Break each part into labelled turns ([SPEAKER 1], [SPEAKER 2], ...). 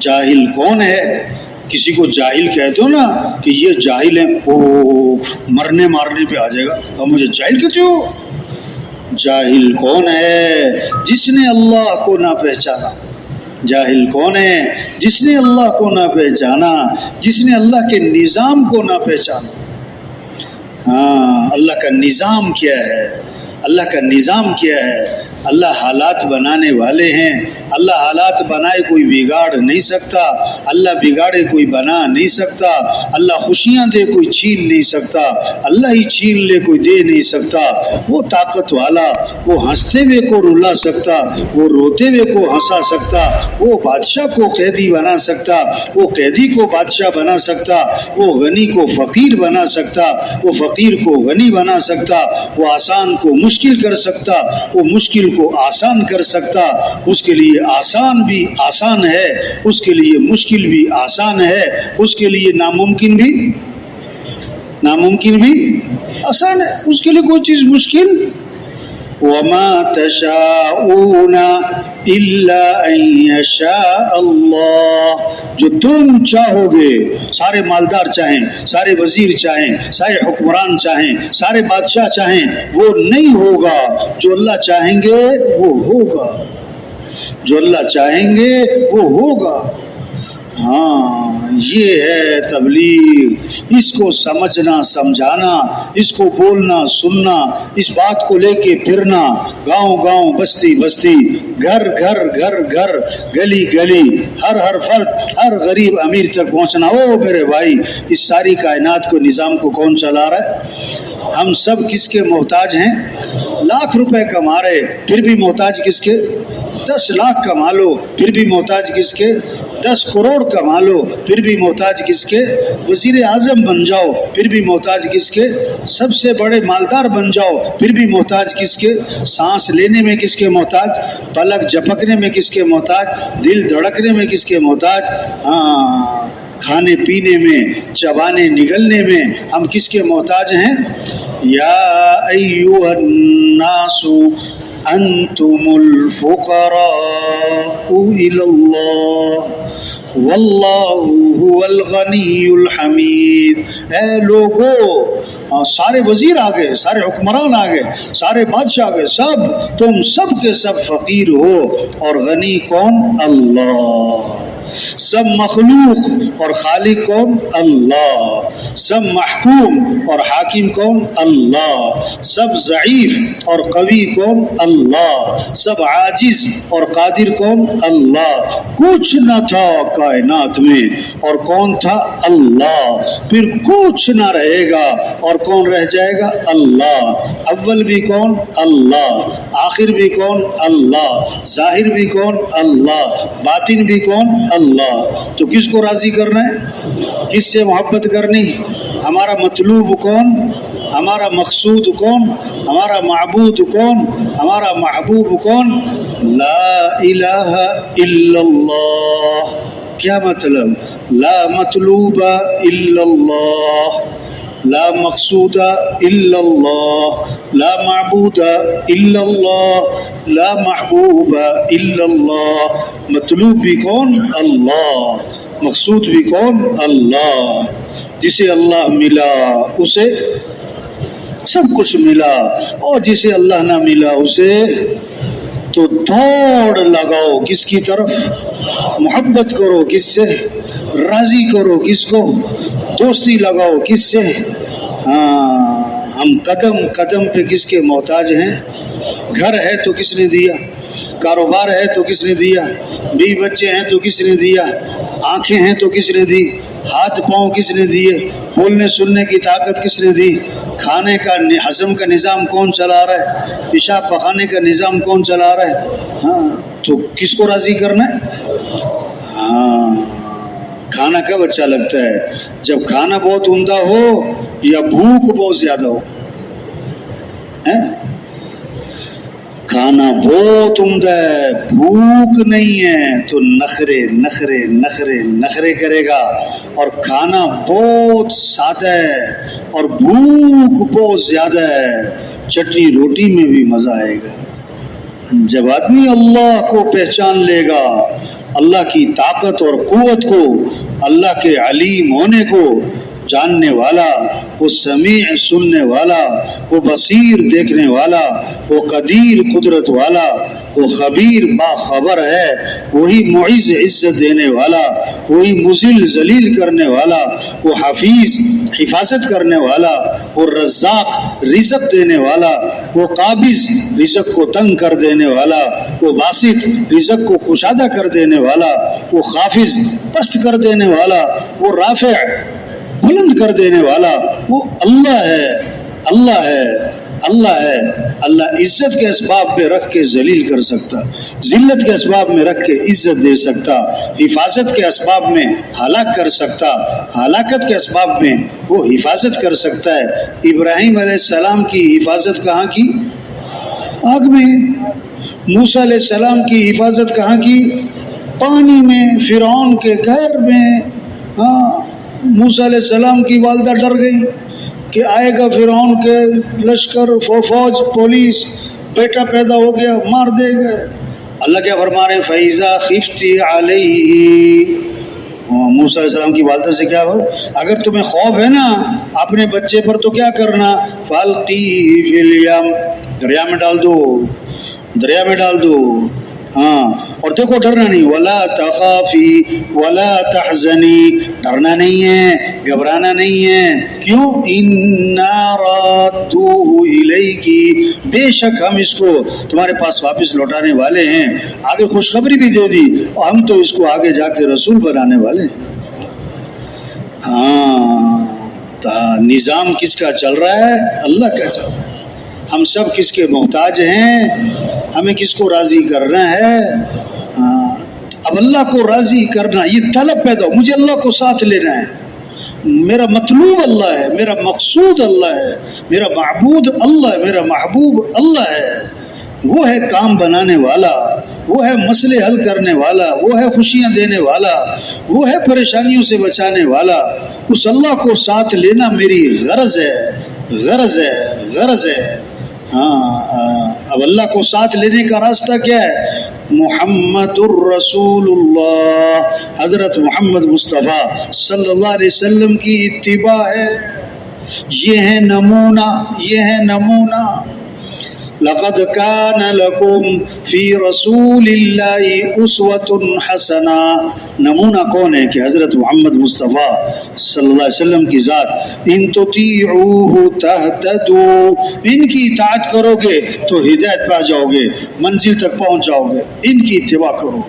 [SPEAKER 1] جاہل کون ہے؟ کسی کو جاہل کہتے ہو نا کہ یہ جاہل ہے او مرنے مارنے پہ آ جائے گا۔ اور مجھے جاہل کہتے ہو؟ جاہل کون ہے؟ جس نے اللہ کو نہ پہچانا۔ جاہل کون ہے؟ جس نے اللہ کو نہ پہچانا۔ جس نے اللہ کے نظام کو نہ پہچانا۔ ہاں اللہ کا نظام کیا ہے؟ اللہ کا نظام کیا ہے؟ اللہ حالات بنانے والے ہیں۔ اللہ حالات بنائے کوئی بگاڑ نہیں سکتا، اللہ بگاڑے کوئی بنا نہیں سکتا، اللہ خوشیاں دے کوئی چھین نہیں سکتا، اللہ ہی چھین لے کوئی دے نہیں سکتا۔ وہ طاقت والا، وہ ہنستے ہوئے کو رلا سکتا، وہ روتے ہوئے کو ہنسا سکتا، وہ بادشاہ کو قیدی بنا سکتا، وہ قیدی کو بادشاہ بنا سکتا، وہ غنی کو فقیر بنا سکتا، وہ فقیر کو غنی بنا سکتا، وہ آسان کو مشکل کر سکتا، وہ مشکل کو آسان کر سکتا، اس کے لیے لیے آسان بھی آسان ہے، اس کے لیے مشکل بھی آسان ہے، اس کے لیے ناممکن بھی ناممکن بھی آسان ہے۔ اس کے لیے کوئی چیز مشکل؟ وما تشاءون الا ان يشاء اللہ جو تم چاہو گے، سارے مالدار چاہیں، سارے وزیر چاہیں، سارے حکمران چاہیں، سارے بادشاہ چاہیں، وہ نہیں ہوگا۔ جو اللہ چاہیں گے، وہ ہوگا۔ جو اللہ چاہیں گے وہ ہوگا۔ ہاں یہ ہے تبلیغ۔ اس کو سمجھنا، سمجھانا، اس کو بولنا، سننا، اس بات کو لے کے پھرنا۔ گاؤں گاؤں، بستی بستی۔ گھر گھر گھر گھر۔ گلی گلی۔ ہر ہر فرد، ہر غریب امیر تک پہنچنا۔ او میرے بھائی، اس ساری کائنات کو، نظام کو کون چلا رہا ہے؟ ہم سب کس کے محتاج ہیں؟ لاکھ روپے کما رہے، پھر بھی محتاج کس کے؟ دس لاکھ کما لو پھر بھی محتاج کس کے؟ دس کروڑ کما لو پھر بھی محتاج کس کے؟ وزیر اعظم بن جاؤ، پھر بھی محتاج کس کے؟ سب سے بڑے مالدار بن جاؤ، پھر بھی محتاج کس کے؟ سانس لینے میں کس کے محتاج؟ پلک جھپکنے میں کس کے محتاج؟ دل دھڑکنے میں کس کے محتاج؟ ہاں کھانے پینے میں، چبانے نگلنے میں ہم کس کے محتاج ہیں؟ یا ایوہ الناس انتم الفقراء. الى اللہ واللہ هو الغنی الحمید اے لوگو ہاں، سارے وزیر آ گئے سارے حکمران آ گئے سارے بادشاہ آ گئے سب، تم سب کے سب فقیر ہو اور غنی کون؟ اللہ۔ سب مخلوق اور خالق کون؟ اللہ. سب محکوم اور حاکم کون؟ اللہ. سب ضعیف اور قوی کون؟ اللہ. سب عاجز اور قادر کون؟ اللہ. کچھ نہ تھا کائنات میں اور کون تھا؟ اللہ. پھر کچھ نہ رہے گا اور کون رہ جائے گا؟ اللہ. اول بھی کون؟ اللہ. آخر بھی کون؟ اللہ. ظاہر بھی کون؟ اللہ. باطن بھی کون؟ اللہ تو کس کو راضی کرنا ہے؟ کس سے محبت کرنی؟ ہمارا مطلوب کون؟ ہمارا مقصود کون؟ ہمارا معبود کون؟ ہمارا محبوب کون؟ لا الہ الا اللہ۔ کیا مطلب؟ لا مطلوب الا اللہ۔ لا مقصود الا اللہ لا معبود الا اللہ لا محبوب الا اللہ مطلوب بھی کون؟ اللہ. مقصود بھی کون؟ اللہ. جسے اللہ ملا، اسے سب کچھ ملا. اور جسے اللہ نہ ملا، اسے تو دوڑ لگاؤ. کس کی طرف؟ محبت کرو، کس سے؟ راضی کرو، کس کو؟ دوستی لگاؤ، کس سے؟ ہاں ہم قدم قدم پہ کس کے محتاج ہیں؟ گھر ہے تو کس نے دیا؟ کاروبار ہے تو کس نے دیا؟ بی بچے ہیں تو کس نے دیا؟ آنکھیں ہیں تو کس نے دی؟ ہاتھ پاؤں کس نے دیے؟ بولنے، سننے کی طاقت کس نے دی؟ کھانے کا ہضم کا نظام کون چلا رہا ہے؟ پیشاب پخانے کا نظام کون چلا رہا ہے؟ ہاں تو کس کو راضی کرنا ہے؟ ہاں کھانا کب اچھا لگتا ہے؟ جب کھانا بہت عمدہ ہو یا بھوک بہت زیادہ ہو؟ کھانا بہت عمدہ ہے، بھوک نہیں ہے تو نخرے نخرے نخرے نخرے کرے گا اور کھانا بہت سادہ ہے اور بھوک بہت زیادہ ہے، چٹنی روٹی میں بھی مزہ آئے گا۔ جب آدمی اللہ کو پہچان لے گا اللہ کی طاقت اور قوت کو، اللہ کے علیم ہونے کو جاننے والا، وہ سمیع سننے والا، وہ بصیر دیکھنے والا، وہ قدیر قدرت والا، وہ خبیر باخبر ہے، وہی معز عزت دینے والا، وہی مزل ذلیل کرنے والا، وہ حفیظ حفاظت کرنے والا وہ رزاق رزق دینے والا، وہ قابض رزق کو تنگ کر دینے والا، وہ باسط رزق کو کشادہ کر دینے والا، وہ خافظ پست کر دینے والا، وہ رافع بلند کر دینے والا، وہ اللہ ہے اللہ ہے۔ اللہ ہے، اللہ عزت کے اسباب پہ رکھ کے ذلیل کر سکتا، ذلت کے اسباب میں رکھ کے عزت دے سکتا، حفاظت کے اسباب میں ہلاک کر سکتا، ہلاکت کے اسباب میں وہ حفاظت کر سکتا ہے۔ ابراہیم علیہ السلام کی حفاظت کہاں کی؟ آگ میں۔ موسیٰ علیہ السلام کی حفاظت کہاں کی؟ پانی میں، فرعون کے گھر میں۔ ہاں موسیٰ علیہ السلام کی والدہ ڈر گئی۔ کہ آئے گا فرعون کے لشکر فوج پولیس، بیٹا پیدا ہو گیا، مار دے گا۔ اللہ کیا فرما رہے ہیں؟ فیضا خفتی علیہ موسیٰ علیہ السلام کی والدہ سے کیا ہو؟ اگر تمہیں خوف ہے نا اپنے بچے پر تو کیا کرنا؟ فالقی فی الیم دریا میں ڈال دو۔ دریا میں ڈال دو۔ ہاں۔ اور دیکھو، ڈرنا نہیں۔ ولا تخافی ولا تحزنی ڈرنا نہیں ہے۔ گھبرانا نہیں ہے۔ کیوں؟ انا رادوہ الیکی بے شک ہم اس کو تمہارے پاس واپس لوٹانے والے ہیں۔ آگے خوشخبری بھی دے دی اور ہم تو اس کو آگے جا کے رسول بنانے والے ہیں۔ ہاں تا- نظام کس کا چل رہا ہے؟ اللہ کا چل رہا ہے۔ ہم سب کس کے محتاج ہیں؟ ہمیں کس کو راضی کرنا ہے؟ ہاں اب اللہ کو راضی کرنا، یہ طلب پیدا ہو۔ مجھے اللہ کو ساتھ لینا ہے۔ میرا مطلوب اللہ ہے میرا مقصود اللہ ہے میرا معبود اللہ ہے میرا محبوب اللہ ہے۔ وہ ہے کام بنانے والا وہ ہے مسئلے حل کرنے والا وہ ہے خوشیاں دینے والا وہ ہے پریشانیوں سے بچانے والا۔ اس اللہ کو ساتھ لینا میری غرض ہے غرض ہے غرض ہے۔ ہاں ہاں، اب اللہ کو ساتھ لینے کا راستہ کیا ہے؟ محمد الرسول اللہ حضرت محمد مصطفیٰ صلی اللہ علیہ وسلم کی اتباع ہے۔ یہ ہے نمونہ، یہ ہے نمونہ۔ لقد كان لكم في رسول الله اسوة حسنہ نمونہ کون ہے کہ حضرت محمد مصطفیٰ صلی اللہ علیہ وسلم کی ذات ان تطیعوه تهتدوا ان کی اطاعت کرو گے تو ہدایت پا جاؤ گے منزل تک پہنچ جاؤ گے ان کی اتباع کرو۔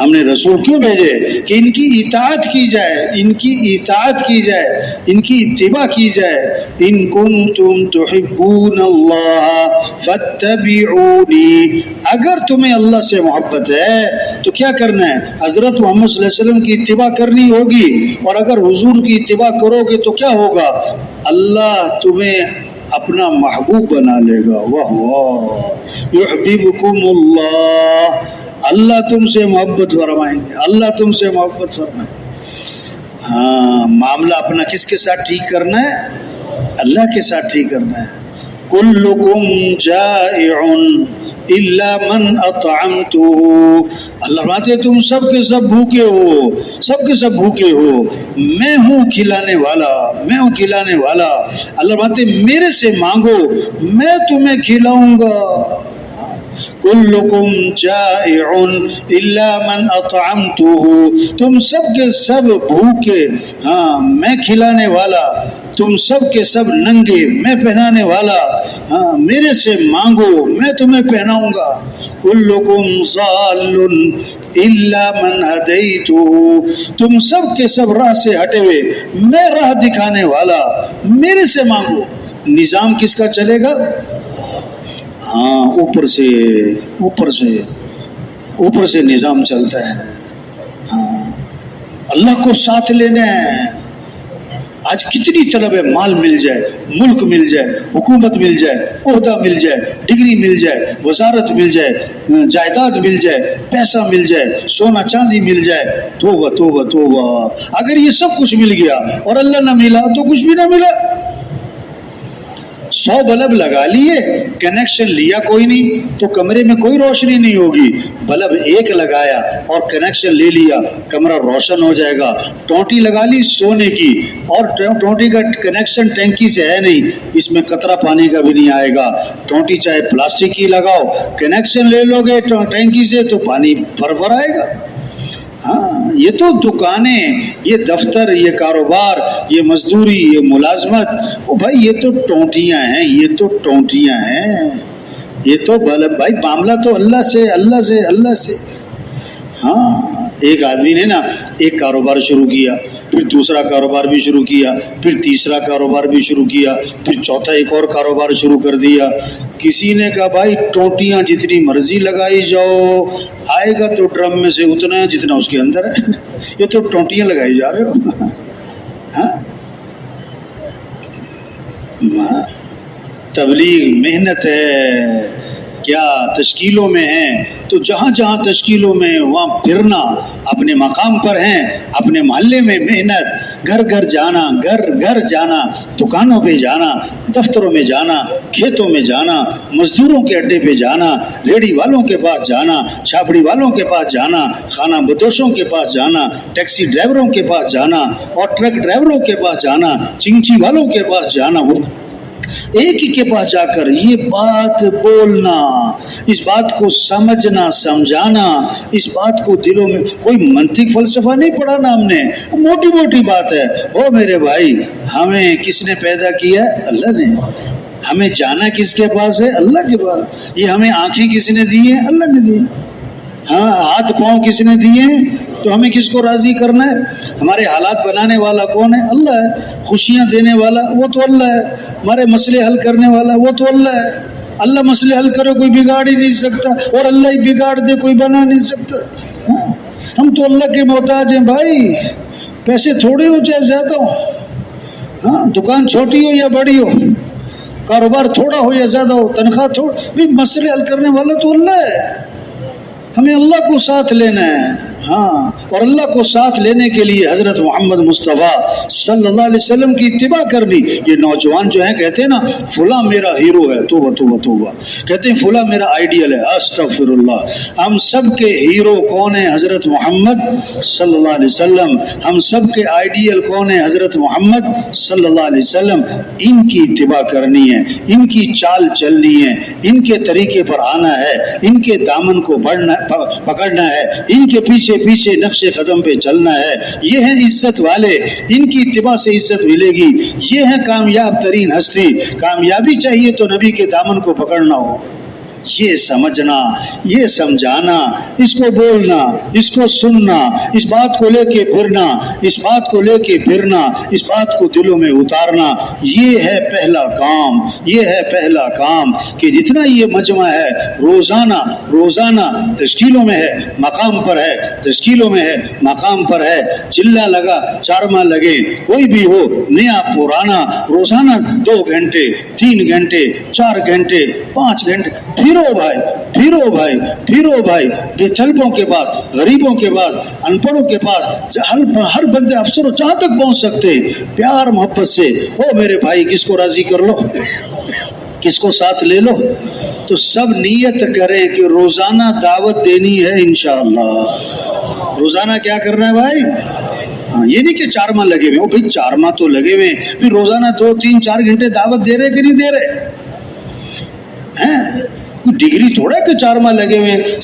[SPEAKER 1] ہم نے رسول کیوں بھیجے؟ کہ ان کی اطاعت کی جائے، ان کی اطاعت کی جائے، ان کی اتباع کی جائے۔ ان کنتم تحبون اللہ، فاتبعونی۔ اگر تمہیں اللہ سے محبت ہے، تو کیا کرنا ہے؟ حضرت محمد صلی اللہ علیہ وسلم کی اتباع کرنی ہوگی۔ اور اگر حضور کی اتباع کرو گے، تو کیا ہوگا؟ اللہ تمہیں اپنا محبوب بنا لے گا۔ واہ واہ۔ یحببکم اللہ۔ اللہ تم سے محبت فرمائیں گے، اللہ تم سے محبت فرمائیں گے۔ ہاں معاملہ اپنا کس کے ساتھ ٹھیک کرنا ہے؟ اللہ کے ساتھ ٹھیک کرنا ہے۔ کلکم جائع الا من اطعمته۔ اللہ فرماتے تم سب کے سب بھوکے ہو، سب کے سب بھوکے ہو۔ میں ہوں کھلانے والا، میں ہوں کھلانے والا۔ اللہ فرماتے میرے سے مانگو، میں تمہیں کھلاؤں گا۔ کلکم جائع الا من اطعمته تم سب کے سب بھوکے ہاں میں کھلانے والا، تم سب کے سب ننگے، میں پہنانے والا ہاں میرے سے مانگو، میں تمہیں پہناؤں گا۔ کلکم ضال الا من هدیته تم سب کے سب راہ سے ہٹے ہوئے، میں راہ دکھانے والا، میرے سے مانگو۔ نظام کس کا چلے گا؟ ہاں اوپر سے اوپر سے اوپر سے نظام چلتا ہے۔ ہاں۔ اللہ کو ساتھ لینا ہے۔ آج کتنی طلب ہے مال مل جائے، ملک مل جائے، حکومت مل جائے، عہدہ مل جائے، ڈگری مل جائے، وزارت مل جائے، جائیداد مل جائے، پیسہ مل جائے، سونا چاندی مل جائے۔ توبہ توبہ توبہ۔ اگر یہ سب کچھ مل گیا اور اللہ نہ ملا تو کچھ بھی نہ ملا۔ سو بلب لگا لیے کنیکشن لیا کوئی نہیں، تو کمرے میں کوئی روشنی نہیں ہوگی۔ بلب ایک لگایا اور کنیکشن لے لیا، کمرہ روشن ہو جائے گا۔ ٹوٹی لگا لی سونے کی، اور ٹوٹی کا کنیکشن ٹینکی سے ہے نہیں، اس میں قطرہ پانی کا بھی نہیں آئے گا۔ ٹوٹی چاہے پلاسٹک کی لگاؤ کنیکشن لے لو گے ٹینکی سے، تو پانی فر فر آئے گا۔ ہاں یہ تو دکانیں، یہ دفتر، یہ کاروبار، یہ مزدوری، یہ ملازمت، او بھائی یہ تو ٹونٹیاں ہیں، یہ تو ٹونٹیاں ہیں۔ یہ تو بھائی، معاملہ تو اللہ سے اللہ سے اللہ سے۔ ہاں ایک آدمی نے نا ایک کاروبار شروع کیا، پھر دوسرا کاروبار بھی شروع کیا، پھر تیسرا کاروبار بھی شروع کیا، پھر چوتھا ایک اور کاروبار شروع کر دیا۔ کسی نے کہا، بھائی ٹوٹیاں جتنی مرضی لگائی جاؤ، آئے گا تو ڈرم میں سے اتنا ہے جتنا اس کے اندر ہے۔ یہ تو ٹوٹیاں لگائی جا رہے ہو۔ ہاں؟, ہاں؟ تبلیغ محنت ہے۔ کیا تشکیلوں میں ہیں، تو جہاں جہاں تشکیلوں میں وہاں پھرنا اپنے مقام پر ہیں، اپنے محلے میں محنت، گھر گھر جانا، گھر گھر جانا، دکانوں پہ جانا، دفتروں میں جانا، کھیتوں میں جانا، مزدوروں کے اڈے پہ جانا ریڑی والوں کے پاس جانا، چھاپڑی والوں کے پاس جانا، خانہ بدوشوں کے پاس جانا، ٹیکسی ڈرائیوروں کے پاس جانا اور ٹرک ڈرائیوروں کے پاس جانا چنگچی والوں کے پاس جانا، وہ ایک ہی کے پاس جا کر یہ بات بولنا، اس بات کو سمجھنا، سمجھانا، اس بات کو دلوں میں کوئی منطق فلسفہ نہیں پڑھانا ہم نے۔ موٹی موٹی بات ہے۔ او میرے بھائی، ہمیں کس نے پیدا کیا؟ ہے اللہ نے۔ ہمیں جانا کس کے پاس ہے؟ اللہ کے پاس۔ یہ ہمیں آنکھیں کس نے دی ہیں؟ اللہ نے دی۔ ہاں ہاتھ پاؤں کس نے دیے؟ ہیں تو ہمیں کس کو راضی کرنا ہے؟ ہمارے حالات بنانے والا کون ہے؟ اللہ ہے۔ خوشیاں دینے والا، وہ تو اللہ ہے۔ ہمارے مسئلے حل کرنے والا، وہ تو اللہ ہے۔ اللہ مسئلے حل کرے، کوئی بگاڑ ہی نہیں سکتا۔ اور اللہ ہی بگاڑ دے، کوئی بنا نہیں سکتا۔ ہاں ہم تو اللہ کے محتاج ہیں بھائی۔ پیسے تھوڑے ہو چاہے زیادہ ہو۔ ہاں دکان چھوٹی ہو یا بڑی ہو۔ کاروبار تھوڑا ہو یا زیادہ ہو، تنخواہ تھوڑا۔ مسئلے حل کرنے والا تو اللہ ہے۔ ہمیں اللہ کو ساتھ لینا ہے۔ ہاں اور اللہ کو ساتھ لینے کے لیے حضرت محمد مصطفیٰ صلی اللہ علیہ وسلم کی اتباع کرنی۔ یہ نوجوان جو ہیں، کہتے ہیں نا، فلاں میرا ہیرو ہے، توبہ توبہ توبہ۔ کہتے ہیں، فلاں میرا آئیڈیل ہے استغفر اللہ ہم سب کے ہیرو کون ہیں حضرت محمد صلی اللہ علیہ وسلم؟ ہم سب کے آئیڈیل کون ہیں حضرت محمد صلی اللہ علیہ وسلم؟ ان کی اتباع کرنی ہے، ان کی چال چلنی ہے، ان کے طریقے پر آنا ہے، ان کے دامن کو بڑھنا، پکڑنا ہے، ان کے پیچھے پیچھے نقش قدم پہ چلنا ہے۔ یہ ہیں عزت والے۔ ان کی اتباع سے عزت ملے گی۔ یہ ہے کامیاب ترین ہستی۔ کامیابی چاہیے تو نبی کے دامن کو پکڑنا ہو۔ یہ سمجھنا، یہ سمجھانا، اس کو بولنا، اس کو سننا، اس بات کو لے کے پھرنا، اس بات کو لے کے پھرنا، اس بات کو دلوں میں اتارنا، یہ ہے پہلا کام، یہ ہے پہلا کام کہ جتنا یہ مجمع ہے، روزانہ روزانہ تشکیلوں میں ہے، مقام پر ہے، تشکیلوں میں ہے، مقام پر ہے چلا لگا چارما لگے، کوئی بھی ہو، نیا، پرانا، روزانہ دو گھنٹے، تین گھنٹے، چار گھنٹے، پانچ گھنٹے پھرو بھائی پھرو بھائی پھرو بھائی بے طلبوں کے پاس غریبوں کے پاس ان پڑھوں کے پاس ہر بندے افسر جہاں تک پہنچ سکتے، پیار محبت سے، او میرے بھائی، کس کو راضی کر لو؟ کس کو ساتھ لے لو؟ تو سب نیت کریں کہ روزانہ دعوت دینی ہے انشاءاللہ۔ روزانہ کیا کرنا ہے بھائی؟ ہاں یہ نہیں کہ چار ماہ لگے ہوئے او بھائی چار ماہ تو لگے ہوئے ہیں، پھر روزانہ دو، تین، چار گھنٹے دعوت دے رہے کہ نہیں دے رہے؟ ہیں؟ ڈگری تھوڑا کہ چار ماہ لگے ہوئے ہیں